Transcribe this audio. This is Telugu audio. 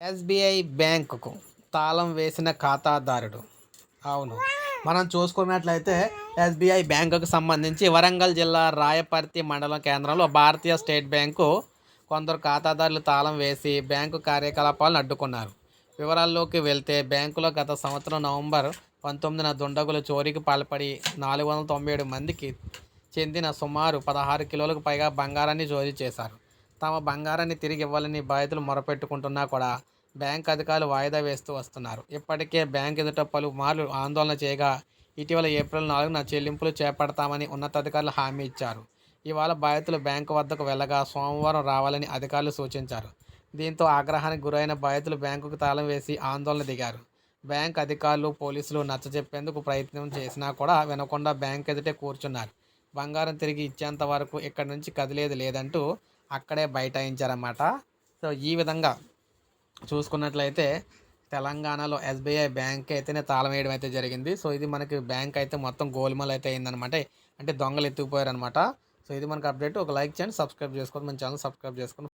ఎస్బీఐ బ్యాంకుకు తాళం వేసిన ఖాతాదారుడు. అవును. మనం చూసుకున్నట్లయితే ఎస్బీఐ బ్యాంకుకు సంబంధించి వరంగల్ జిల్లా రాయపర్తి మండలం కేంద్రంలో భారతీయ స్టేట్ బ్యాంకు కొందరు ఖాతాదారులు తాళం వేసి బ్యాంకు కార్యకలాపాలను అడ్డుకున్నారు. వివరాల్లోకి వెళ్తే బ్యాంకులో గత సంవత్సరం నవంబర్ పంతొమ్మిదిన దుండగులు చోరీకి పాల్పడి నాలుగు వందల తొంభై ఏడు మందికి చెందిన సుమారు పదహారు కిలోలకు పైగా బంగారాన్ని చోరీ చేశారు. తమ బంగారాన్ని తిరిగి ఇవ్వాలని బాధితులు మొరపెట్టుకుంటున్నా కూడా బ్యాంక్ అధికారులు వాయిదా వేస్తూ వస్తున్నారు. ఇప్పటికే బ్యాంక్ ఎదుట పలుమార్లు ఆందోళన చేయగా ఇటీవల ఏప్రిల్ నాలుగున చెల్లింపులు చేపడతామని ఉన్నతాధికారులు హామీ ఇచ్చారు. ఇవాళ బాధితులు బ్యాంకు వద్దకు వెళ్ళగా సోమవారం రావాలని అధికారులు సూచించారు. దీంతో ఆగ్రహానికి గురైన బాధితులు బ్యాంకుకు తాళం వేసి ఆందోళన దిగారు. బ్యాంక్ అధికారులు పోలీసులు నచ్చజెప్పేందుకు ప్రయత్నం చేసినా కూడా వినకుండా బ్యాంక్ ఎదుటే కూర్చున్నారు. బంగారం తిరిగి ఇచ్చేంత వరకు ఇక్కడి నుంచి కదిలేదు లేదంటూ అక్కడే బైఠాయించారన్నమాట. సో ఈ విధంగా చూసుకున్నట్లయితే తెలంగాణలో ఎస్బీఐ బ్యాంక్ అయితేనే తాళం వేయడం అయితే జరిగింది. సో ఇది మనకి బ్యాంక్ అయితే మొత్తం గోల్మాల్ అయితే అయిందనమాట అంటే దొంగలు ఎత్తుకుపోయారనమాట సో ఇది మనకు అప్డేట్. ఒక లైక్ చేయండి సబ్స్క్రైబ్ చేసుకోండి. మన ఛానల్ సబ్స్క్రైబ్ చేసుకోండి.